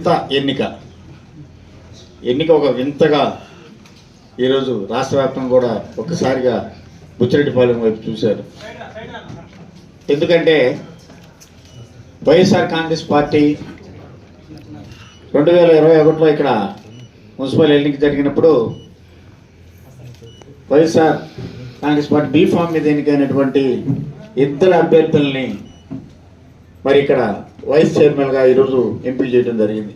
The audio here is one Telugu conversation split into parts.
వింత ఎన్నిక. ఎన్నిక ఒక వింతగా ఈరోజు రాష్ట్ర వ్యాప్తంగా కూడా ఒక్కసారిగా బుచ్చిరెడ్డిపాలెం వైపు చూశారు. ఎందుకంటే వైఎస్ఆర్ కాంగ్రెస్ పార్టీ రెండు వేల ఇరవై ఒకటిలో ఇక్కడ మున్సిపల్ ఎన్నిక జరిగినప్పుడు YSR Congress party B form మీద ఎన్నికైనటువంటి ఇద్దరు అభ్యర్థుల్ని మరి ఇక్కడ వైస్ చైర్మన్గా ఈరోజు ఎంపిక చేయడం జరిగింది.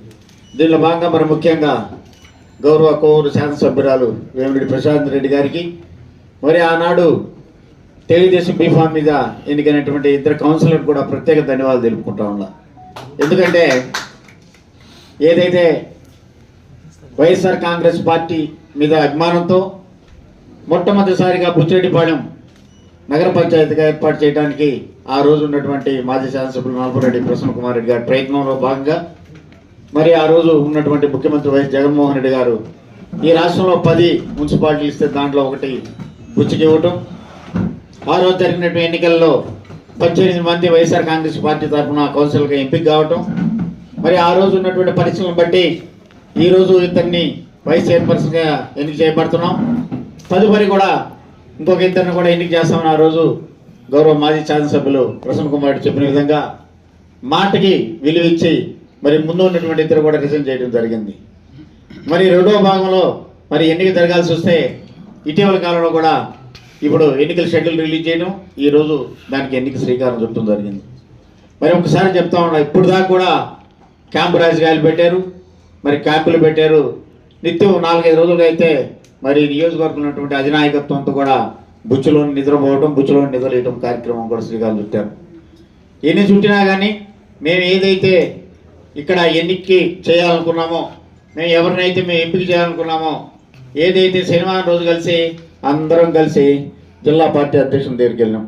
దీనిలో భాగంగా మరి ముఖ్యంగా గౌరవ కోవూరు శాసనసభ్యురాలు వేమిరెడ్డి ప్రశాంత్ రెడ్డి గారికి మరి ఆనాడు తెలుగుదేశం బీఫామ్ మీద ఎన్నికైనటువంటి ఇద్దరు కౌన్సిలర్ కూడా ప్రత్యేక ధన్యవాదాలు తెలుపుకుంటా ఉన్నా. ఎందుకంటే ఏదైతే వైఎస్ఆర్ కాంగ్రెస్ పార్టీ మీద అభిమానంతో మొట్టమొదటిసారిగా బుచ్చిరెడ్డిపాళెం నగర పంచాయతీగా ఏర్పాటు చేయడానికి ఆ రోజు ఉన్నటువంటి మాజీ శాసనసభ్యులు నలపరెడ్డి ప్రసన్న కుమార్ రెడ్డి గారి ప్రయత్నంలో భాగంగా మరి ఆ రోజు ఉన్నటువంటి ముఖ్యమంత్రి వైఎస్ జగన్మోహన్ రెడ్డి గారు ఈ రాష్ట్రంలో పది మున్సిపాలిటీలు ఇస్తే దాంట్లో ఒకటి బుచ్చికి ఇవ్వటం. ఆ రోజు జరిగినటువంటి ఎన్నికల్లో పద్దెనిమిది మంది వైఎస్ఆర్ కాంగ్రెస్ పార్టీ తరఫున కౌన్సిల్గా ఎంపిక కావటం. మరి ఆ రోజు ఉన్నటువంటి పరిస్థితులను బట్టి ఈరోజు ఇతన్ని ఇద్దరిని వైస్ చైర్పర్సన్గా ఎన్నిక చేయబడుతున్నాం. తదుపరి కూడా ఇంకొక ఇద్దరిని కూడా ఎన్నిక చేస్తామని ఆ రోజు గౌరవ మాజీ శాసనసభ్యులు ప్రసన్న కుమార్ చెప్పిన విధంగా మాటకి విలువ ఇచ్చి మరి ముందు ఉన్నటువంటి ఇద్దరు కూడా రిజైన్ చేయడం జరిగింది. మరి రెండవ భాగంలో మరి ఎన్నిక జరగాల్సి వస్తే ఇటీవల కాలంలో కూడా ఇప్పుడు ఎన్నికల షెడ్యూల్ రిలీజ్ చేయడం ఈ రోజు దానికి ఎన్నిక శ్రీకారం చుట్టడం జరిగింది. మరి ఒకసారి చెప్తా ఉన్నా ఇప్పుడు దాకా కూడా క్యాంపు రాజకీయాలు పెట్టారు మరి క్యాంపులు పెట్టారు. నిత్యం నాలుగైదు రోజులు అయితే మరి నియోజకవర్గంలో ఉన్నటువంటి అధినాయకత్వంతో కూడా బుచ్చులోని నిద్రపోవటం బుచ్చులోని నిద్రలేయటం కార్యక్రమం కూడా శ్రీకాలు చుట్టారు. ఎన్ని చుట్టినా కానీ మేము ఏదైతే ఇక్కడ ఎన్నికకి చేయాలనుకున్నామో మేము ఎవరినైతే మేము ఎంపిక చేయాలనుకున్నామో ఏదైతే శనివారం రోజు కలిసి అందరం కలిసి జిల్లా పార్టీ అధ్యక్షుని దగ్గరికి వెళ్ళాం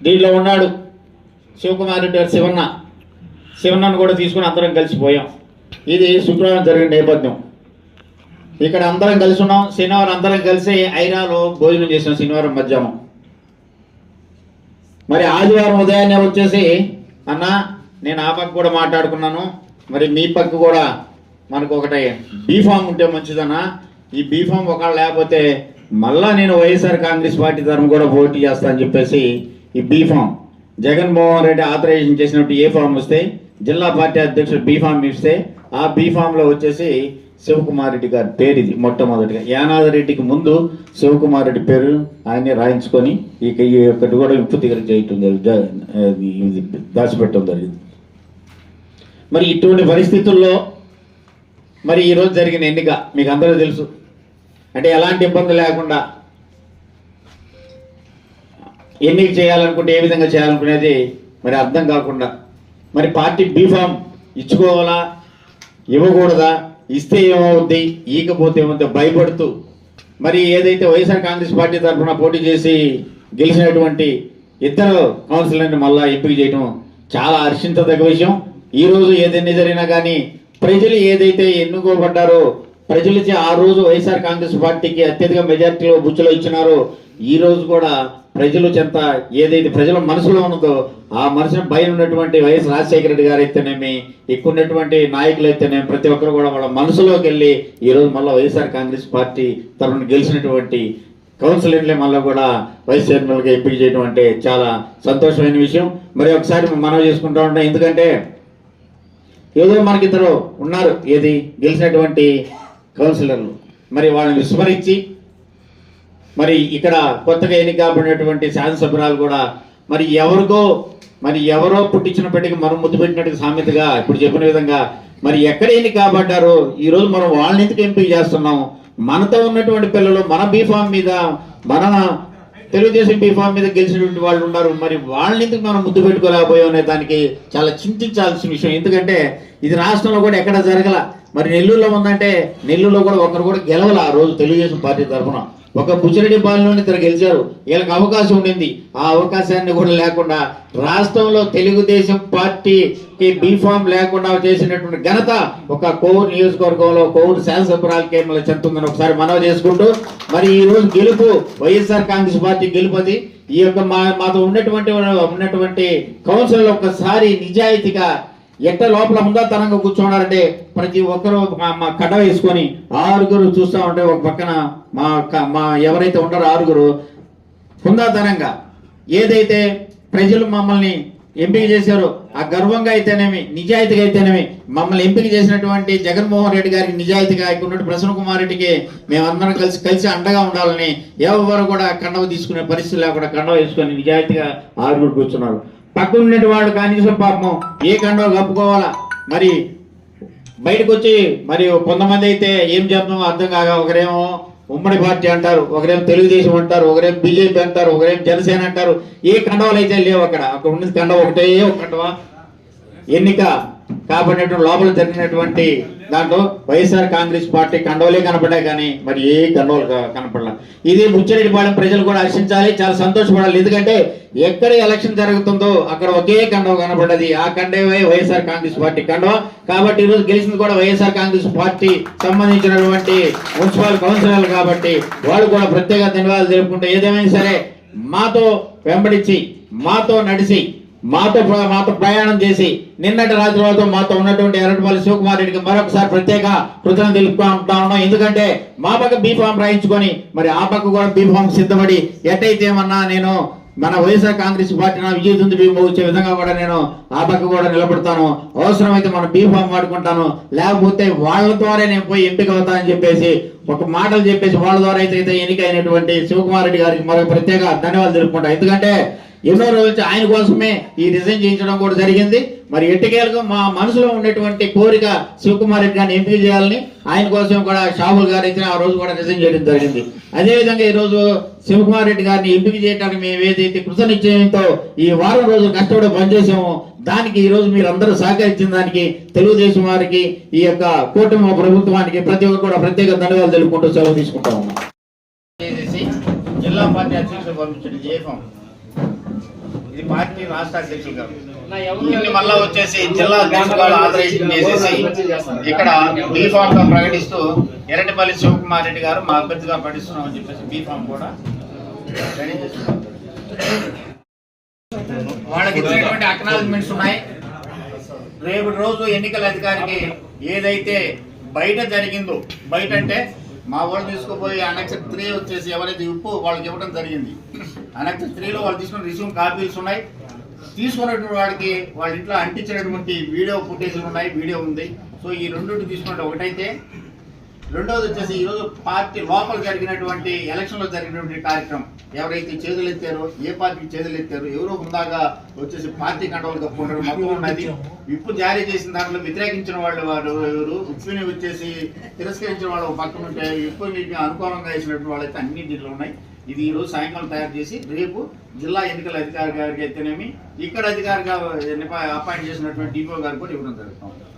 దీంట్లో ఉన్నాడు శివకుమార్ రెడ్డి గారు శివన్న. శివన్నను కూడా తీసుకుని అందరం కలిసిపోయాం ఇది శుక్రవారం జరిగిన నేపథ్యం. ఇక్కడ అందరం కలిసి ఉన్నాం. శనివారం అందరం కలిసి ఐరాలో భోజనం చేసాం శనివారం మధ్యాహ్నం. మరి ఆదివారం ఉదయాన్నే వచ్చేసి అన్న నేను ఆ పక్క కూడా మాట్లాడుకున్నాను. మరి మీ పక్క కూడా మనకు ఒకటి బీఫామ్ ఉంటే మంచిదన్నా. ఈ బీఫామ్ ఒకవేళ లేకపోతే మళ్ళా నేను వైఎస్ఆర్ కాంగ్రెస్ పార్టీ తరఫున కూడా పోటీ చేస్తా అని చెప్పేసి ఈ బీఫామ్ జగన్మోహన్ రెడ్డి ఆథరైజేషన్ చేసినట్టు ఏ ఫామ్ వస్తే జిల్లా పార్టీ అధ్యక్షుడు బీఫామ్ ఇస్తే ఆ బీఫామ్లో వచ్చేసి శివకుమార్ రెడ్డి గారి పేరు ఇది మొట్టమొదటిగా. యానాదిరెడ్డికి ముందు శివకుమార్ రెడ్డి పేరు ఆయన్ని రాయించుకొని ఇక ఈ ఒక్కటి కూడా విప్పు దగ్గర చేయటం జరిగింది దాచిపెట్టడం జరిగింది. మరి ఇటువంటి పరిస్థితుల్లో మరి ఈరోజు జరిగిన ఎన్నిక మీకు అందరూ తెలుసు. అంటే ఎలాంటి ఇబ్బంది లేకుండా ఎన్నిక చేయాలనుకుంటే ఏ విధంగా చేయాలనుకునేది మరి అర్థం కాకుండా మరి పార్టీ బీఫామ్ ఇచ్చుకోవాలా ఇవ్వకూడదా ఇస్తే ఏమవుద్ది? ఈకపోతే ఏమవుతుంది భయపడుతూ. మరి ఏదైతే వైఎస్ఆర్ కాంగ్రెస్ పార్టీ తరఫున పోటీ చేసి గెలిచినటువంటి ఇద్దరు కౌన్సిలర్ని మళ్ళా ఎంపిక చేయడం చాలా హర్షించదగ్గ విషయం. ఈరోజు ఏదైనా జరిగినా కానీ ప్రజలు ఏదైతే ఎన్నుకోబడ్డారో ప్రజలచే ఆ రోజు వైఎస్ఆర్ కాంగ్రెస్ పార్టీకి అత్యధిక మెజార్టీలో బుచ్చులో ఇచ్చినారో ఈ రోజు కూడా ప్రజలు చెంత ఏదైతే ప్రజల మనసులో ఉన్నదో ఆ మనసును భయం ఉన్నటువంటి వైఎస్ రాజశేఖర రెడ్డి గారు అయితేనేమి ఎక్కువ ఉన్నటువంటి నాయకులు అయితేనేమి ప్రతి ఒక్కరు కూడా వాళ్ళ మనసులోకి వెళ్ళి ఈరోజు మళ్ళీ వైఎస్ఆర్ కాంగ్రెస్ పార్టీ తరఫున గెలిచినటువంటి కౌన్సిలర్లే మళ్ళీ కూడా వైస్ చైర్మన్గా ఎంపిక చేయడం అంటే చాలా సంతోషమైన విషయం. మరి ఒకసారి మనం చేసుకుంటా ఉంటాం. ఎందుకంటే ఏదో మనకి ఇద్దరు ఉన్నారు. ఏది? గెలిచినటువంటి కౌన్సిలర్లు మరి వాళ్ళని విస్మరించి మరి ఇక్కడ కొత్తగా ఎన్నిక కాబడినటువంటి శాసనసభ్యురాలు కూడా మరి ఎవరికో మరి ఎవరో పుట్టించిన పెట్టికి మనం ముద్దు పెట్టినట్టు సామెతగా ఇప్పుడు చెప్పిన విధంగా మరి ఎక్కడ ఎన్ని కాబడ్డారో ఈరోజు మనం వాళ్ళని ఎందుకు ఎంపిక చేస్తున్నాం? మనతో ఉన్నటువంటి పిల్లలు మన బీఫామ్ మీద మన తెలుగుదేశం బీఫామ్ మీద గెలిచినటువంటి వాళ్ళు ఉన్నారు. మరి వాళ్ళని ఎందుకు మనం ముద్దు పెట్టుకోలేకపోయాం అనే దానికి చాలా చింతించాల్సిన విషయం. ఎందుకంటే ఇది రాష్ట్రంలో కూడా ఎక్కడ జరగల. మరి నెల్లూరులో ఉందంటే నెల్లూరులో కూడా ఒకరు కూడా గెలవల ఆ రోజు తెలుగుదేశం పార్టీ తరఫున. ఒక బుచ్చిరెడ్డి పాలనలోనే ఇతర గెలిచారు. వీళ్ళకి అవకాశం ఉండింది. ఆ అవకాశాన్ని కూడా లేకుండా రాష్ట్రంలో తెలుగుదేశం పార్టీకి బీఫామ్ లేకుండా చేసినటువంటి ఘనత ఒక కోవూరు నియోజకవర్గంలో కోవూరు శాసనసభ్యురాలకే మళ్ళీ చెందుతుందని ఒకసారి మనవి చేసుకుంటూ మరి ఈ రోజు గెలుపు వైఎస్ఆర్ కాంగ్రెస్ పార్టీ గెలుపది ఈ యొక్క మా మాతో ఉన్నటువంటి ఉన్నటువంటి కౌన్సిల్ ఒక్కసారి నిజాయితీగా ఎట్ట లోపల హుందాతనంగా కూర్చోన్నారంటే ప్రతి ఒక్కరు మా మా కడ వేసుకొని ఆరుగురు చూస్తా ఉంటే ఒక పక్కన మా క- మా ఎవరైతే ఉంటారో ఆరుగురు హుందాతనంగా ఏదైతే ప్రజలు మమ్మల్ని ఎంపిక చేశారో ఆ గర్వంగా అయితేనేమి నిజాయితీగా అయితేనేమి మమ్మల్ని ఎంపిక చేసినటువంటి జగన్మోహన్ రెడ్డి గారికి నిజాయితీగా ఇక్కడ ఉన్నటువంటి ప్రసన్న కుమార్ రెడ్డికి మేమందరం కలిసి కలిసి అండగా ఉండాలని ఎవరు కూడా కండవ తీసుకునే పరిస్థితి లేకుండా కండవ వేసుకొని నిజాయితీగా ఆరుగురు కూర్చున్నారు. పక్కన వాడు కనీసం పాపం. ఏ కండవ కప్పుకోవాలా? మరి బయటకు వచ్చి మరి కొంతమంది అయితే ఏం చేద్దామో అర్థం కాక ఒకరేమో ఉమ్మడి పార్టీ అంటారు ఒకరేమో తెలుగుదేశం అంటారు ఒకరేమో బీజేపీ అంటారు ఒకరేమో జనసేన అంటారు. ఏ కండవలు అయితే లేవు అక్కడ. అక్కడ ఉండే కండవ ఒకటే ఒక కండవ? ఎన్నిక. కాబట్టినటువంటి లోపల జరిగినటువంటి దాంట్లో వైఎస్ఆర్ కాంగ్రెస్ పార్టీ కండవలే కనపడ్డాయి కానీ మరి ఏ కండవలు కనపడలా. ఇది ముచ్చరెడ్డిపాలెం ప్రజలు కూడా హర్షించాలి చాలా సంతోషపడాలి. ఎందుకంటే ఎక్కడ ఎలక్షన్ జరుగుతుందో అక్కడ ఒకే కండవ కనపడ్డది. ఆ కండవే వైఎస్ఆర్ కాంగ్రెస్ పార్టీ కండవ కాబట్టి ఈరోజు గెలిచింది కూడా వైఎస్ఆర్ కాంగ్రెస్ పార్టీ సంబంధించినటువంటి మున్సిపల్ కౌన్సిలర్లు కాబట్టి వాళ్ళు కూడా ప్రత్యేక ధన్యవాదాలు తెలుపుకుంటే ఏదేమైనా సరే మాతో వెంబడించి మాతో నడిచి మాతో ప్ర- మాతో ప్రయాణం చేసి నిన్నటి రాత్రి వాళ్ళతో మాతో ఉన్నటువంటి ఎర్రటిపల్లి శివకుమార్ రెడ్డికి మరొకసారి ప్రత్యేక కృతజ్ఞత తెలుపుకుంటా ఉన్నాం ఎందుకంటే మా పక్క బీఫామ్ రాయించుకొని మరి ఆ పక్క కూడా బీఫామ్ సిద్ధపడి ఎట్టయితే ఏమన్నా నేను మన వైఎస్ఆర్ కాంగ్రెస్ పార్టీ నా విజయ దుంది వచ్చే విధంగా కూడా నేను ఆ పక్క కూడా నిలబడతాను. అవసరమైతే మన బీఫామ్ వాడుకుంటాను. లేకపోతే వాళ్ళ ద్వారా నేను పోయి ఎంపిక అవుతానని చెప్పేసి ఒక మాటలు చెప్పేసి వాళ్ళ ద్వారా అయితే అయితే ఎన్నికైనటువంటి శివకుమార్ రెడ్డి గారికి మరొక ప్రత్యేక ధన్యవాదాలు తెలుపుకుంటాను ఎందుకంటే ఎన్నో రోజులు ఆయన కోసమే ఈ రిజైన్ చేయించడం కూడా జరిగింది. మరి ఎట్టికేలకు మా మనసులో ఉండేటువంటి కోరిక శివకుమార్ రెడ్డి గారిని ఎంపిక చేయాలని ఆయన కోసం కూడా షాహుల్ గారు అయితే ఆ రోజు కూడా రిజైన్ చేయడం జరిగింది. అదేవిధంగా ఈ రోజు శివకుమార్ రెడ్డి గారిని ఎంపిక చేయడానికి మేము ఏదైతే కృత నిశ్చయంతో ఈ వారం రోజులు కష్టపడి పనిచేసామో దానికి ఈరోజు మీరు అందరూ సహకరించిన దానికి తెలుగుదేశం వారికి ఈ యొక్క కూటమి ప్రభుత్వానికి ప్రతి ఒక్కరు కూడా ప్రత్యేక ధన్యవాదాలు తెలుపుకుంటూ సెలవు తీసుకుంటా ఉన్నాం జిల్లా పార్టీ అధ్యక్షులు పంపించిన జేఫం ఇది పార్టీ రాష్ట్ర అధ్యక్షులు గారు. దీన్ని మళ్ళా వచ్చేసి జిల్లా అధ్యక్షులు ఆథరైజింగ్ చేసేసి ఇక్కడ బీఫామ్గా ప్రకటిస్తూ ఎర్రటిపల్లి శివకుమార్ రెడ్డి గారు మా అభ్యర్థిగా ప్రకటిస్తున్నామని చెప్పేసి బీఫామ్ కూడా రెడీ చేసుకున్నారు వాళ్ళకి ఇచ్చినటువంటి అక్నాలజ్మెంట్స్ ఉన్నాయి. రేపు రోజు ఎన్నికల అధికారికి ఏదైతే బయట జరిగిందో బయట అంటే మా వాళ్ళు తీసుకుపోయి అనక్ష త్రీ వచ్చేసి ఎవరైతే ఉప్పు వాళ్ళకి ఇవ్వడం జరిగింది. అనక్ష త్రీలో వాళ్ళు తీసుకున్న రిజ్యూమ్ కాపీస్ ఉన్నాయి. తీసుకున్నటువంటి వాడికి వాళ్ళ ఇంట్లో అంటించినటువంటి వీడియో ఫుటేజ్లు ఉన్నాయి వీడియో ఉంది. సో ఈ రెండు తీసుకున్నట్టు ఒకటైతే రెండోది వచ్చేసి ఈరోజు పార్టీ లోపల జరిగినటువంటి ఎలక్షన్లో జరిగినటువంటి కార్యక్రమం. ఎవరైతే చేతులు ఎత్తారో ఏ పార్టీకి చేతులు ఎత్తారో ఎవరో ఉందాగా వచ్చేసి పార్టీ కంట్రోల్ తప్పుకుంటారు మొత్తం ఉన్నది. విప్పు జారీ చేసిన దాంట్లో వ్యతిరేకించిన వాళ్ళు వారు ఎవరు? ఉప్పుని వచ్చేసి తిరస్కరించిన వాళ్ళు ఒక పక్కన ఉంటే విప్పుని అనుకూలంగా వేసినటువంటి వాళ్ళైతే అన్ని జిల్లాలు ఉన్నాయి. ఇది ఈరోజు సాయంకాలం తయారు చేసి రేపు జిల్లా ఎన్నికల అధికారి గారికి అయితేనేమి ఇక్కడ అధికారిగా అపాయింట్ చేసినటువంటి డిపో గారు కూడా ఇవ్వడం జరుగుతుంది.